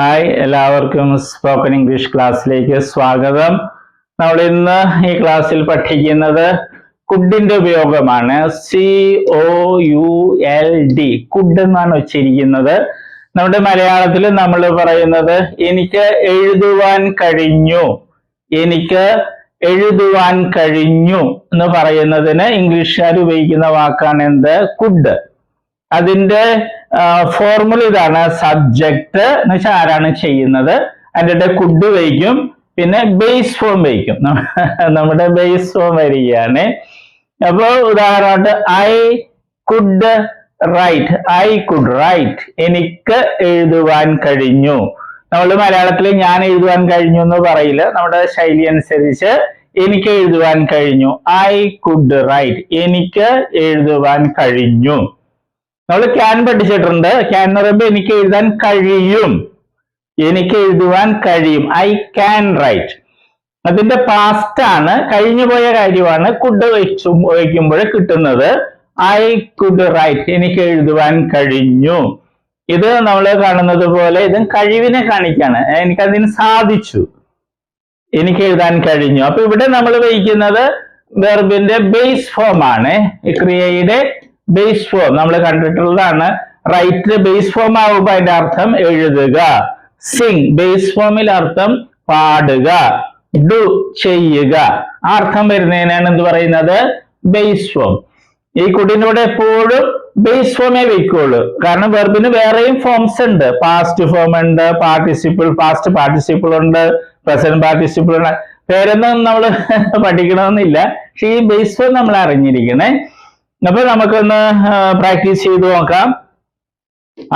Hi എല്ലാവർക്കും spoken English ക്ലാസ്സിലേക്ക് സ്വാഗതം. നമ്മൾ ഇന്ന് ഈ ക്ലാസ്സിൽ പഠിക്കുന്നത് കുഡിന്റെ ഉപയോഗമാണ്. C O U L D could എന്നാണ് ഉച്ചരിക്കുന്നത് നമ്മുടെ മലയാളത്തിൽ നമ്മൾ പറയുന്നത് എനിക്ക് എഴുതുവാൻ കഴിഞ്ഞു എനിക്ക് എഴുതുവാൻ കഴിഞ്ഞു എന്ന് പറയുന്നതിന് ഇംഗ്ലീഷുകാർ ഉപയോഗിക്കുന്ന വാക്കാണ് എന്ത്? കുഡ്. അതിന്റെ ഫോർമുല ഇതാണ്. സബ്ജക്ട് എന്ന് വെച്ചാൽ ആരാണ് ചെയ്യുന്നത്? അതിന്റെ കുഡ് വയ്ക്കും പിന്നെ ബേസ് ഫോം വയ്ക്കും നമ്മുടെ ബേസ് ഫോം വരികയാണ്. അപ്പോൾ ഉദാഹരണമായിട്ട് I could write I could write എനിക്ക് എഴുതുവാൻ കഴിഞ്ഞു. നമ്മൾ മലയാളത്തിൽ ഞാൻ എഴുതുവാൻ കഴിഞ്ഞു എന്ന് പറയില്ല. നമ്മുടെ ശൈലി അനുസരിച്ച് എനിക്ക് എഴുതുവാൻ കഴിഞ്ഞു. ഐ കുഡ് റൈറ്റ് എനിക്ക് എഴുതുവാൻ കഴിഞ്ഞു. നമ്മൾ ക്യാൻ പഠിച്ചിട്ടുണ്ട്. ക്യാൻ എന്ന് പറയുമ്പോൾ എനിക്ക് എഴുതാൻ കഴിയും. എനിക്ക് എഴുതുവാൻ കഴിയും. ഐ ക്യാൻ റൈറ്റ് അതിന്റെ പാസ്റ്റ് ആണ്. കഴിഞ്ഞു പോയ കാര്യമാണ്. കുഡ് വെച്ചു വയ്ക്കുമ്പോൾ കിട്ടുന്നത്. ഐ കുഡ് റൈറ്റ് എനിക്ക് എഴുതുവാൻ കഴിഞ്ഞു. ഇത് നമ്മൾ കാണുന്നത് പോലെ ഇതും കഴിവിനെ കാണിക്കാണ്. എനിക്കതിന് സാധിച്ചു. എനിക്ക് എഴുതാൻ കഴിഞ്ഞു. അപ്പൊ ഇവിടെ നമ്മൾ വഹിക്കുന്നത് വെർബിന്റെ ബേസ് ഫോം ആണ്. ക്രിയയുടെ ബേസ് ഫോം നമ്മൾ കണ്ടിട്ടുള്ളതാണ്. റൈറ്റ് ബേസ് ഫോം ആവുമ്പോൾ അതിന്റെ അർത്ഥം എഴുതുക. സിംഗ് ബേസ് ഫോമിൽ അർത്ഥം പാടുക. ഡു ചെയ്യുക. ആ അർത്ഥം വരുന്നതിനാണ് എന്ത് പറയുന്നത്? ബേസ് ഫോം ഈ കുടിനോട് എപ്പോഴും ബേസ് ഫോമേ വയ്ക്കുള്ളൂ. കാരണം വെർബിന് വേറെയും ഫോംസ് ഉണ്ട്. പാസ്റ്റ് ഫോം ഉണ്ട് പാർട്ടിസിപ്പിൾ പാസ്റ്റ് പാർട്ടിസിപ്പിൾ ഉണ്ട് പ്രസന്റ് പാർട്ടിസിപ്പിൾ ഉണ്ട്. പേരൊന്നും നമ്മൾ പഠിക്കണമെന്നില്ല. പക്ഷെ ഈ ബേസ് ഫോം നമ്മൾ അറിഞ്ഞിരിക്കണേ. അപ്പൊ നമുക്കൊന്ന് പ്രാക്ടീസ് ചെയ്ത് നോക്കാം.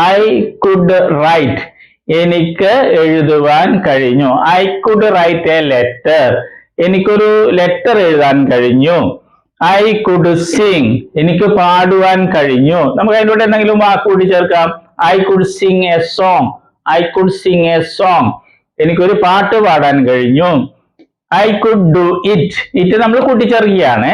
ഐ കുഡ് റൈറ്റ് എനിക്ക് എഴുതുവാൻ കഴിഞ്ഞു. I could write a letter എനിക്കൊരു ലെറ്റർ എഴുതാൻ കഴിഞ്ഞു. ഐ കുഡ് സിംഗ് എനിക്ക് പാടുവാൻ കഴിഞ്ഞു. നമുക്ക് അതിന്റെ എന്തെങ്കിലും വാക്ക് കൂടി ചേർക്കാം. I could sing a song I could sing a song എനിക്കൊരു പാട്ട് പാടാൻ കഴിഞ്ഞു. I could do it it നമ്മൾ കൂട്ടിച്ചേർക്കുകയാണ്.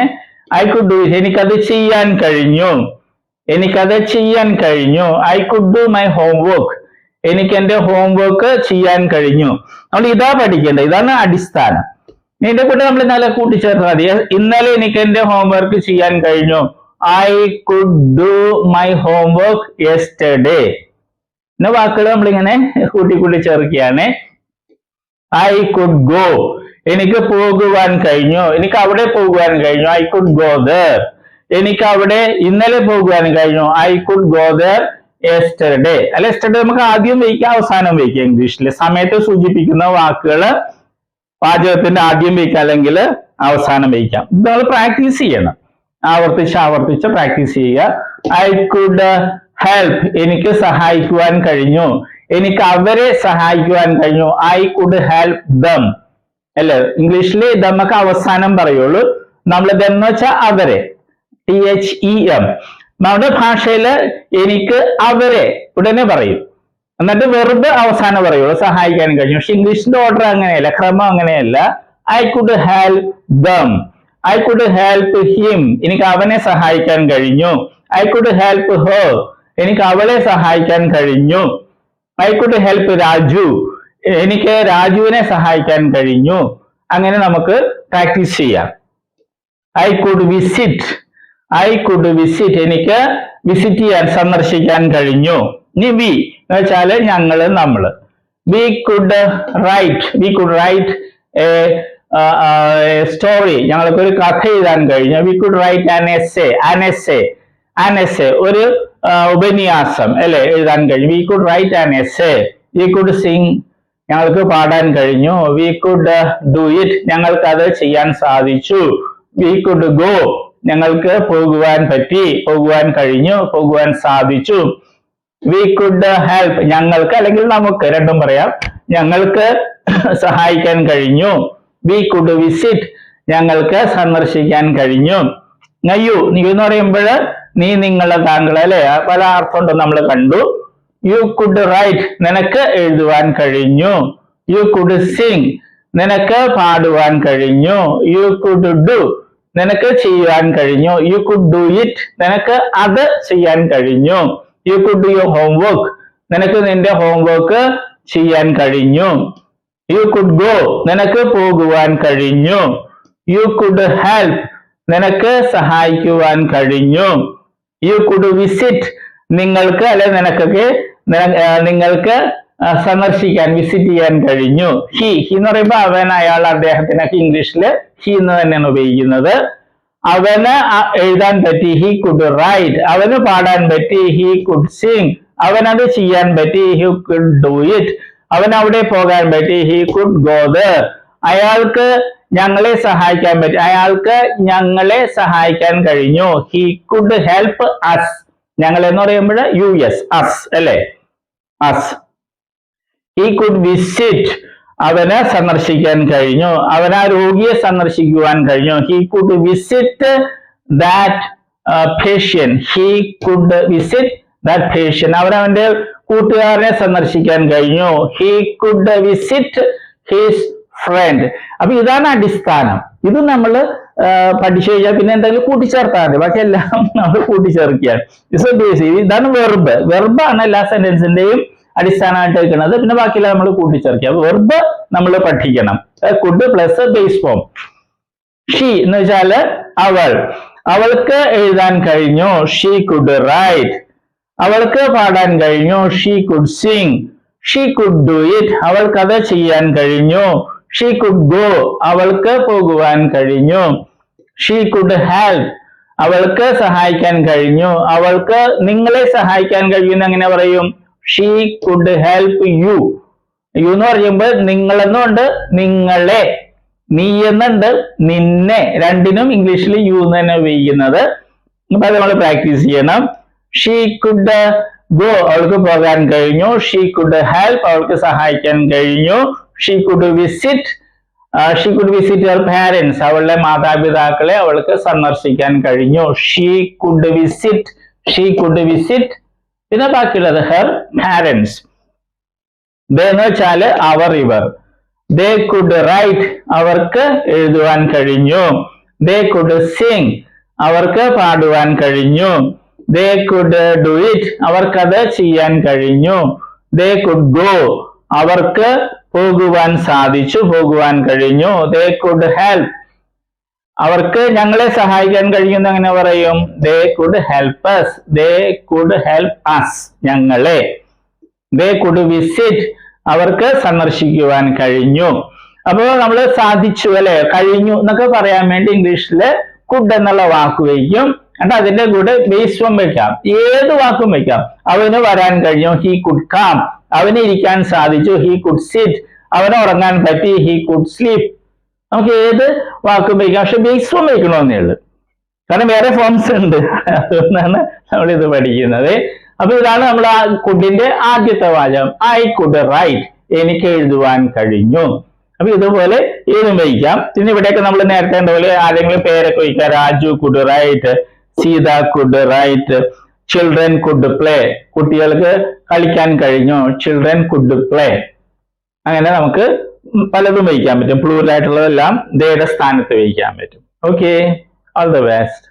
ഐ കുഡ് ഡു ഇറ്റ് എനിക്കത് ചെയ്യാൻ കഴിഞ്ഞു. എനിക്കത് ചെയ്യാൻ കഴിഞ്ഞു. I could do my homework എനിക്ക് എന്റെ ഹോംവർക്ക് ചെയ്യാൻ കഴിഞ്ഞു. നമ്മൾ ഇതാ പഠിക്കേണ്ടത്. ഇതാണ് അടിസ്ഥാനം. ഇതിന്റെ കൂടെ നമ്മൾ ഇന്നലെ കൂട്ടിച്ചേർത്താൽ മതി. ഇന്നലെ എനിക്ക് എന്റെ ഹോംവർക്ക് ചെയ്യാൻ കഴിഞ്ഞു. I could do my homework yesterday എന്ന വാക്കുകൾ നമ്മളിങ്ങനെ കൂട്ടി കൂട്ടി ചേർക്കുകയാണ്. ഐ കുഡ് ഗോ എനിക്ക് പോകുവാൻ കഴിഞ്ഞു. എനിക്ക് അവിടെ പോകുവാൻ കഴിഞ്ഞു. ഐ കുഡ് ഗോ ദർ എനിക്ക് അവിടെ ഇന്നലെ പോകുവാൻ കഴിഞ്ഞു. I could go there yesterday അല്ല എസ്റ്റർഡേ നമുക്ക് ആദ്യം വയ്ക്കാം അവസാനം വയ്ക്കാം ഇംഗ്ലീഷിൽ സമയത്തെ സൂചിപ്പിക്കുന്ന വാക്കുകൾ വാചകത്തിന്റെ ആദ്യം വയ്ക്കാം അല്ലെങ്കിൽ അവസാനം വയ്ക്കാം. ഇത് നമ്മൾ പ്രാക്ടീസ് ചെയ്യണം. ആവർത്തിച്ച് ആവർത്തിച്ച് പ്രാക്ടീസ് ചെയ്യുക. ഐ കുഡ് ഹെൽപ്പ് എനിക്ക് സഹായിക്കുവാൻ കഴിഞ്ഞു. എനിക്ക് അവരെ സഹായിക്കുവാൻ കഴിഞ്ഞു. ഐ കുഡ് ഹെൽപ്പ് ദം അല്ലേ? ഇംഗ്ലീഷിൽ നമുക്ക് അവസാനം പറയുള്ളൂ. നമ്മൾ ഇതെന്ന് വെച്ചാൽ അവരെ. ടി എച്ച് ഇ എം നമ്മുടെ ഭാഷയിൽ എനിക്ക് അവരെ ഉടനെ പറയും. എന്നിട്ട് വെറുതെ അവസാനം പറയുള്ളൂ. സഹായിക്കാൻ കഴിഞ്ഞു പക്ഷെ ഇംഗ്ലീഷിന്റെ ഓർഡർ അങ്ങനെയല്ല. ക്രമം അങ്ങനെയല്ല. I could help them I could help him എനിക്ക് അവനെ സഹായിക്കാൻ കഴിഞ്ഞു. ഐ കുഡ് ഹെൽപ്പ് ഹർ എനിക്ക് അവളെ സഹായിക്കാൻ കഴിഞ്ഞു. ഐ കുഡ് ഹെൽപ്പ് രാജു എനിക്ക് രാജുവിനെ സഹായിക്കാൻ കഴിഞ്ഞു. അങ്ങനെ നമുക്ക് പ്രാക്ടീസ് ചെയ്യാം. I could visit I could visit എനിക്ക് വിസിറ്റ് ചെയ്യാൻ സന്ദർശിക്കാൻ കഴിഞ്ഞു. ഇനി വി എന്ന് വെച്ചാൽ ഞങ്ങൾ നമ്മൾ we could write we could write story ഞങ്ങൾക്ക് ഒരു കഥ എഴുതാൻ കഴിഞ്ഞു. We could write an essay an essay an essay ഒരു ഉപന്യാസം അല്ലെ എഴുതാൻ കഴിഞ്ഞു. We could write an essay we could sing ഞങ്ങൾക്ക് പാടാൻ കഴിഞ്ഞു. വി കുഡ് ഡു ഇറ്റ് ഞങ്ങൾക്ക് അത് ചെയ്യാൻ സാധിച്ചു. വി കുഡ് ഗോ ഞങ്ങൾക്ക് പോകുവാൻ പറ്റി. പോകുവാൻ കഴിഞ്ഞു. പോകുവാൻ സാധിച്ചു. വി കുഡ് ഹെൽപ്പ് ഞങ്ങൾക്ക് അല്ലെങ്കിൽ നമുക്ക് രണ്ടും പറയാം. ഞങ്ങൾക്ക് സഹായിക്കാൻ കഴിഞ്ഞു. വി കുഡ് വിസിറ്റ് ഞങ്ങൾക്ക് സന്ദർശിക്കാൻ കഴിഞ്ഞു. നയ്യു നീ എന്ന് പറയുമ്പോൾ നീ നിങ്ങളെ താങ്കൾ അല്ലെ? പല അർത്ഥമുണ്ട് നമ്മൾ കണ്ടു. യു കുഡ് റൈറ്റ് നിനക്ക് എഴുതുവാൻ കഴിഞ്ഞു. യു കുഡ് സിംഗ് നിനക്ക് പാടുവാൻ കഴിഞ്ഞു. യു കുഡ് ഡു നിനക്ക് ചെയ്യുവാൻ കഴിഞ്ഞു. യു കുഡ് ഡു ഇറ്റ് നിനക്ക് അത് ചെയ്യാൻ കഴിഞ്ഞു. You could do your homework നിനക്ക് നിന്റെ ഹോംവർക്ക് ചെയ്യാൻ കഴിഞ്ഞു. യു കുഡ് ഗോ നിനക്ക് പോകുവാൻ കഴിഞ്ഞു. യു കുഡ് ഹെൽപ്പ് നിനക്ക് സഹായിക്കുവാൻ കഴിഞ്ഞു. യു കുഡ് വിസിറ്റ് നിങ്ങൾക്ക് അല്ലെ നിനക്കൊക്കെ നിങ്ങൾക്ക് സന്ദർശിക്കാൻ വിസിറ്റ് ചെയ്യാൻ കഴിഞ്ഞു. ഹി ഹി എന്ന് പറയുമ്പോൾ അവൻ അയാൾ അദ്ദേഹത്തിനൊക്കെ ഇംഗ്ലീഷിൽ ഹി എന്ന് തന്നെയാണ് ഉപയോഗിക്കുന്നത്. അവന് എഴുതാൻ പറ്റി ഹി കുഡ് റൈറ്റ് അവന് പാടാൻ പറ്റി ഹി കുഡ് സിംഗ് അവനത് ചെയ്യാൻ പറ്റി ഹി കുഡ് ഡു ഇറ്റ് അവൻ അവിടെ പോകാൻ പറ്റി ഹി കുഡ് ഗോ ദർ അയാൾക്ക് ഞങ്ങളെ സഹായിക്കാൻ പറ്റി അയാൾക്ക് ഞങ്ങളെ സഹായിക്കാൻ കഴിഞ്ഞു. ഹി കുഡ് ഹെൽപ്പ് അസ് ഞങ്ങൾ എന്ന് പറയുമ്പോൾ യു എസ് അസ് അല്ലേ? അസ്. ഈ കുഡ് വിസിറ്റ് അവനെ സന്ദർശിക്കാൻ കഴിഞ്ഞു. അവൻ ആ രോഗിയെ സന്ദർശിക്കുവാൻ കഴിഞ്ഞു. He could visit that patient he could visit that patient അവൻ അവന്റെ കൂട്ടുകാരനെ സന്ദർശിക്കാൻ കഴിഞ്ഞു. He could visit his friend അപ്പൊ ഇതാണ് അടിസ്ഥാനം. ഇത് നമ്മൾ പഠിച്ചു കഴിഞ്ഞാൽ പിന്നെ എന്തെങ്കിലും കൂട്ടിച്ചേർത്താൽ ബാക്കി എല്ലാം നമ്മൾ കൂട്ടിച്ചേർക്കുകയാണ്. ഇതാണ് വെർബ് വെർബാണ് എല്ലാ സെന്റൻസിന്റെയും അടിസ്ഥാനമായിട്ട് വെക്കുന്നത്. പിന്നെ ബാക്കിയെല്ലാം നമ്മൾ കൂട്ടിച്ചേർക്കുക. വെർബ് നമ്മൾ പഠിക്കണം. Could plus base form she എന്ന് വെച്ചാൽ അവൾ. അവൾക്ക് എഴുതാൻ കഴിഞ്ഞു. ഷീ കുഡ് റൈറ്റ് അവൾക്ക് പാടാൻ കഴിഞ്ഞു. She could sing she could do it അവൾക്ക് അത് ചെയ്യാൻ കഴിഞ്ഞു. ഷീ കുഡ് ഗോ അവൾക്ക് പോകുവാൻ കഴിഞ്ഞു. ഷീ കുഡ് ഹെൽപ്പ് അവൾക്ക് സഹായിക്കാൻ കഴിഞ്ഞു. അവൾക്ക് നിങ്ങളെ സഹായിക്കാൻ കഴിയുന്ന എങ്ങനെ പറയും? She could help you you എന്ന് പറയുമ്പോൾ നിങ്ങളെന്നുണ്ട് നിങ്ങളെ. നീ എന്നുണ്ട് നിന്നെ. രണ്ടിനും ഇംഗ്ലീഷിൽ യു എന്ന് തന്നെ ഉപയോഗിക്കുന്നത്. അപ്പൊ നമ്മൾ പ്രാക്ടീസ് ചെയ്യണം. ഷീ കുഡ് ഗോ അവൾക്ക് പോകാൻ കഴിഞ്ഞു. ഷീ കുഡ് ഹെൽപ്പ് അവൾക്ക് സഹായിക്കാൻ കഴിഞ്ഞു. She could visit she could visit your parents അവളുടെ മാതാപിതാക്കളെ അവൾക്ക് സന്ദർശിക്കാൻ കഴിഞ്ഞു. She could visit she could visit പിന്നെ ബാക്കിയുള്ളത് ഹെർ പാരൻസ് എന്ന് വെച്ചാൽ അവർ ഇവർ. ദേ കുഡ് റൈറ്റ് അവർക്ക് എഴുതുവാൻ കഴിഞ്ഞു. ദേ കുഡ് സിംഗ് അവർക്ക് പാടുവാൻ കഴിഞ്ഞു. ദേ കുഡ് ഡു ഇറ്റ് അവർക്കത് ചെയ്യാൻ കഴിഞ്ഞു. ദേ കുഡ് ഗോ അവർക്ക് പോകുവാൻ സാധിച്ചു പോകുവാൻ കഴിഞ്ഞു. ദേ കുഡ് ഹെൽപ്പ് അവർക്ക് ഞങ്ങളെ സഹായിക്കാൻ കഴിയുന്ന എങ്ങനെ പറയും? They could help us they could help us ഞങ്ങളെ. ദേ കുഡ് വിസിറ്റ് അവർക്ക് സന്ദർശിക്കുവാൻ കഴിഞ്ഞു. അപ്പോൾ നമ്മൾ സാധിച്ചു അല്ലെ? കഴിഞ്ഞു എന്നൊക്കെ പറയാൻ വേണ്ടി ഇംഗ്ലീഷിൽ കുഡ് എന്നുള്ള വാക്ക് വയ്ക്കും. എന്നിട്ട് അതിന്റെ കൂടെ ബേസ്വം വെക്കാം ഏത് വാക്കും വെക്കാം അവന് വരാൻ കഴിഞ്ഞു. ഹി കുഡ് കാം അവന് ഇരിക്കാൻ സാധിച്ചു. ഹി കുഡ് സിറ്റ് അവന് ഉറങ്ങാൻ പറ്റി. ഹി കുഡ് സ്ലീപ്പ് നമുക്ക് ഏത് വാക്കും ഉപയോഗിക്കാം? പക്ഷെ ബേസ് ഫോം വയ്ക്കണമെന്നേ ഉള്ളൂ. കാരണം വേറെ ഫോംസ് ഉണ്ട്. അതുകൊണ്ടാണ് നമ്മൾ ഇത് പഠിക്കുന്നത്. അപ്പൊ ഇതാണ് നമ്മൾ ആ കുഡിന്റെ ആദ്യത്തെ വാചകം. ഐ കുഡ് റൈറ്റ് എനിക്ക് എഴുതുവാൻ കഴിഞ്ഞു. അപ്പൊ ഇതുപോലെ ഏതും വഹിക്കാം പിന്നെ ഇവിടെയൊക്കെ നമ്മൾ നേരത്തെ പോലെ ആരെങ്കിലും പേരൊക്കെ വയ്ക്കാം Raju could write Sita could write children could play കുട്ടികൾക്ക് കളിക്കാൻ കഴിഞ്ഞു. ചിൽഡ്രൻ കുഡ് പ്ലേ അങ്ങനെ നമുക്ക് പലതും വഹിക്കാൻ പറ്റും. പ്ലൂറൽ ആയിട്ടുള്ളതെല്ലാം ദയുടെ സ്ഥാനത്ത് വഹിക്കാൻ പറ്റും. Okay all the best